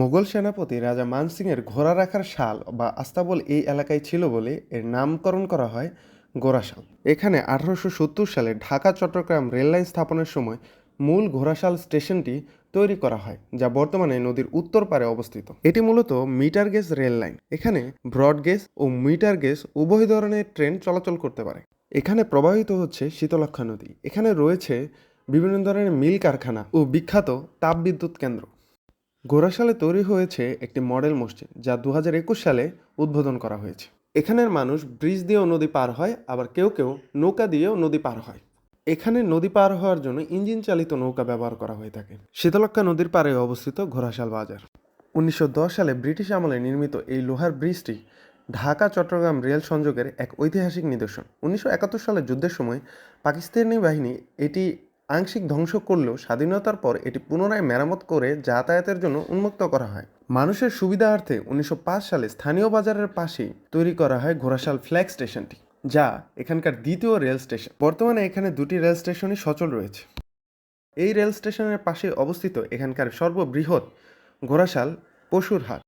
মোগল সেনাপতি রাজা মানসিংয়ের ঘোড়া রাখার শাল বা আস্তাবল এই এলাকায় ছিল বলে এর নামকরণ করা হয় গোরাশাল এখানে আঠারোশো সত্তর সালে ঢাকা, চট্টগ্রাম রেললাইন স্থাপনের সময় মূল ঘোড়াশাল স্টেশনটি তৈরি করা হয়, যা বর্তমানে নদীর উত্তর পারে অবস্থিত। এটি মূলত মিটার গেজ রেল লাইন। এখানে ব্রড গেজ ও মিটার গেজ উভয় ধরনের ট্রেন চলাচল করতে পারে। এখানে প্রবাহিত হচ্ছে শীতলক্ষা নদী। এখানে রয়েছে বিভিন্ন ধরনের মিল কারখানা ও বিখ্যাত তাপবিদ্যুৎ কেন্দ্র। গোরাশালে তৈরি হয়েছে একটি মডেল মসজিদ, যা দু হাজার একুশ সালে উদ্বোধন করা হয়েছে। এখানের মানুষ ব্রিজ দিয়েও নদী পার হয়, আবার কেউ কেউ নৌকা দিয়েও নদী পার হয়। এখানে নদী পার হওয়ার জন্য ইঞ্জিন চালিত নৌকা ব্যবহার করা হয়ে থাকে। শীতলক্ষা নদীর পাড়ে অবস্থিত ঘোড়াশাল বাজার। উনিশশো দশ সালে ব্রিটিশ আমলে নির্মিত এই লোহার ব্রিজটি ঢাকা, চট্টগ্রাম রেল সংযোগের এক ঐতিহাসিক নিদর্শন। উনিশশো সালের যুদ্ধের সময় পাকিস্তানি বাহিনী এটি আংশিক ধ্বংস করলেও স্বাধীনতার পর এটি পুনরায় মেরামত করে যাতায়াতের জন্য উন্মুক্ত করা হয়। মানুষের সুবিধার্থে উনিশশো পাঁচ সালে স্থানীয় বাজারের পাশেই তৈরি করা হয় ঘোড়াশাল ফ্ল্যাগ স্টেশনটি, যা এখানকার দ্বিতীয় রেল স্টেশন। বর্তমানে এখানে দুটি রেল স্টেশনই সচল রয়েছে। এই রেল স্টেশনের পাশে অবস্থিত এখানকার সর্ববৃহৎ ঘোড়াশাল পশুর হাট।